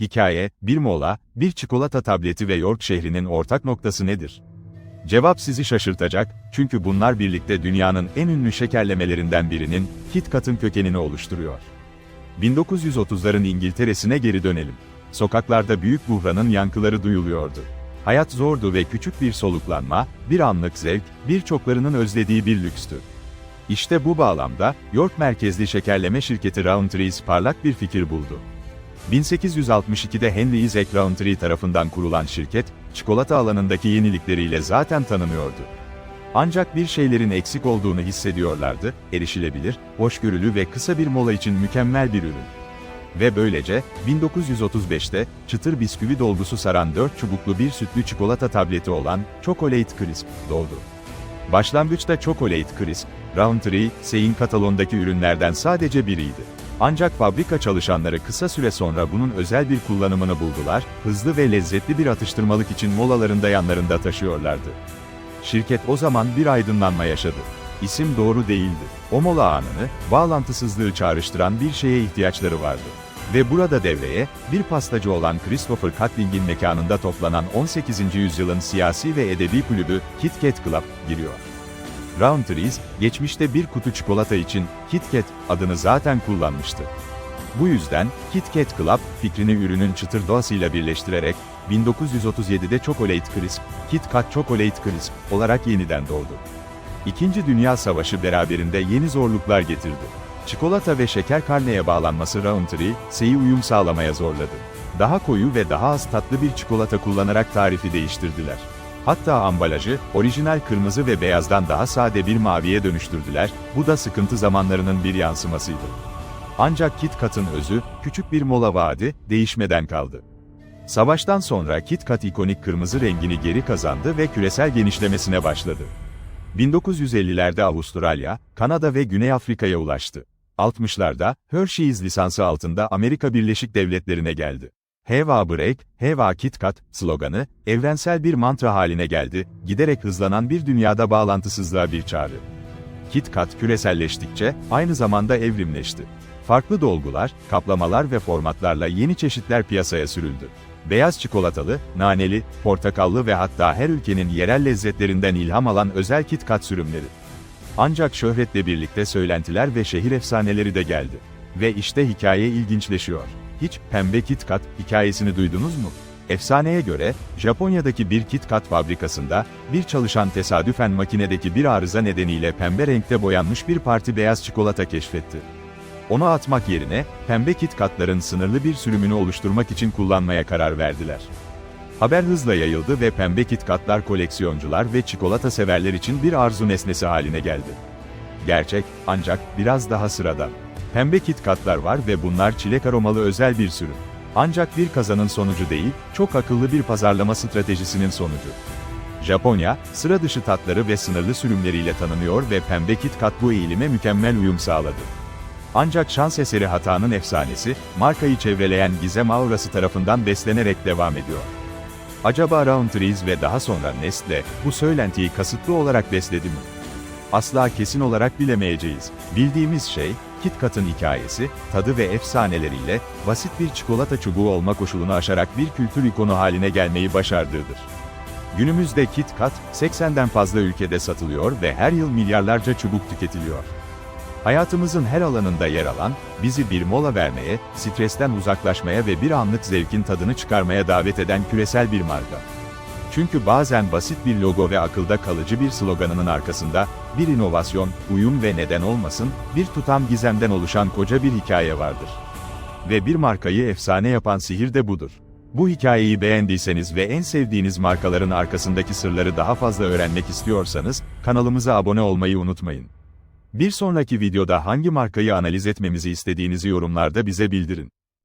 Hikaye, bir mola, bir çikolata tableti ve York şehrinin ortak noktası nedir? Cevap sizi şaşırtacak, çünkü bunlar birlikte dünyanın en ünlü şekerlemelerinden birinin, Kit Kat'ın kökenini oluşturuyor. 1930'ların İngiltere'sine geri dönelim. Sokaklarda büyük buhranın yankıları duyuluyordu. Hayat zordu ve küçük bir soluklanma, bir anlık zevk, birçoklarının özlediği bir lükstü. İşte bu bağlamda, York merkezli şekerleme şirketi Rowntree's parlak bir fikir buldu. 1862'de Henry Isaac Rowntree tarafından kurulan şirket, çikolata alanındaki yenilikleriyle zaten tanınıyordu. Ancak bir şeylerin eksik olduğunu hissediyorlardı, erişilebilir, hoşgörülü ve kısa bir mola için mükemmel bir ürün. Ve böylece, 1935'te, çıtır bisküvi dolgusu saran 4 çubuklu bir sütlü çikolata tableti olan Chocolate Crisp doğdu. Başlangıçta Chocolate Crisp, Rowntree, Sein katalondaki ürünlerden sadece biriydi. Ancak fabrika çalışanları kısa süre sonra bunun özel bir kullanımını buldular, hızlı ve lezzetli bir atıştırmalık için molalarında yanlarında taşıyorlardı. Şirket o zaman bir aydınlanma yaşadı. İsim doğru değildi. O mola anını, bağlantısızlığı çağrıştıran bir şeye ihtiyaçları vardı. Ve burada devreye, bir pastacı olan Christopher Catling'in mekanında toplanan 18. yüzyılın siyasi ve edebi kulübü, Kit Kat Club, giriyor. Rowntree's, geçmişte bir kutu çikolata için Kit Kat adını zaten kullanmıştı. Bu yüzden Kit Kat Club fikrini ürünün çıtır doğasıyla birleştirerek 1937'de Chocolate Crisp, Kit Kat Chocolate Crisp olarak yeniden doğdu. İkinci Dünya Savaşı beraberinde yeni zorluklar getirdi. Çikolata ve şeker karneye bağlanması Rowntree, Sey'i uyum sağlamaya zorladı. Daha koyu ve daha az tatlı bir çikolata kullanarak tarifi değiştirdiler. Hatta ambalajı, orijinal kırmızı ve beyazdan daha sade bir maviye dönüştürdüler, bu da sıkıntı zamanlarının bir yansımasıydı. Ancak Kit Kat'ın özü, küçük bir mola vaadi, değişmeden kaldı. Savaştan sonra Kit Kat ikonik kırmızı rengini geri kazandı ve küresel genişlemesine başladı. 1950'lerde Avustralya, Kanada ve Güney Afrika'ya ulaştı. 60'larda, Hershey's lisansı altında Amerika Birleşik Devletleri'ne geldi. Heva Break, Heva Kit Kat sloganı, evrensel bir mantra haline geldi, giderek hızlanan bir dünyada bağlantısızlığa bir çağrı. Kit Kat küreselleştikçe, aynı zamanda evrimleşti. Farklı dolgular, kaplamalar ve formatlarla yeni çeşitler piyasaya sürüldü. Beyaz çikolatalı, naneli, portakallı ve hatta her ülkenin yerel lezzetlerinden ilham alan özel Kit Kat sürümleri. Ancak şöhretle birlikte söylentiler ve şehir efsaneleri de geldi. Ve işte hikaye ilginçleşiyor. Hiç pembe Kit Kat hikayesini duydunuz mu? Efsaneye göre, Japonya'daki bir Kit Kat fabrikasında, bir çalışan tesadüfen makinedeki bir arıza nedeniyle pembe renkte boyanmış bir parti beyaz çikolata keşfetti. Onu atmak yerine, pembe Kit Katların sınırlı bir sürümünü oluşturmak için kullanmaya karar verdiler. Haber hızla yayıldı ve pembe Kit Katlar koleksiyoncular ve çikolata severler için bir arzu nesnesi haline geldi. Gerçek, ancak biraz daha sıradan. Pembe Kit Katlar var ve bunlar çilek aromalı özel bir sürüm. Ancak bir kazanın sonucu değil, çok akıllı bir pazarlama stratejisinin sonucu. Japonya, sıra dışı tatları ve sınırlı sürümleriyle tanınıyor ve Pembe Kit Kat bu eğilime mükemmel uyum sağladı. Ancak şans eseri hatanın efsanesi, markayı çevreleyen gizem aurası tarafından beslenerek devam ediyor. Acaba Rowntree's ve daha sonra Nestle, bu söylentiyi kasıtlı olarak besledi mi? Asla kesin olarak bilemeyeceğiz. Bildiğimiz şey, Kit Kat'ın hikayesi, tadı ve efsaneleriyle, basit bir çikolata çubuğu olma koşulunu aşarak bir kültür ikonu haline gelmeyi başardığıdır. Günümüzde Kit Kat, 80'den fazla ülkede satılıyor ve her yıl milyarlarca çubuk tüketiliyor. Hayatımızın her alanında yer alan, bizi bir mola vermeye, stresten uzaklaşmaya ve bir anlık zevkin tadını çıkarmaya davet eden küresel bir marka. Çünkü bazen basit bir logo ve akılda kalıcı bir sloganının arkasında, bir inovasyon, uyum ve neden olmasın, bir tutam gizemden oluşan koca bir hikaye vardır. Ve bir markayı efsane yapan sihir de budur. Bu hikayeyi beğendiyseniz ve en sevdiğiniz markaların arkasındaki sırları daha fazla öğrenmek istiyorsanız, kanalımıza abone olmayı unutmayın. Bir sonraki videoda hangi markayı analiz etmemizi istediğinizi yorumlarda bize bildirin.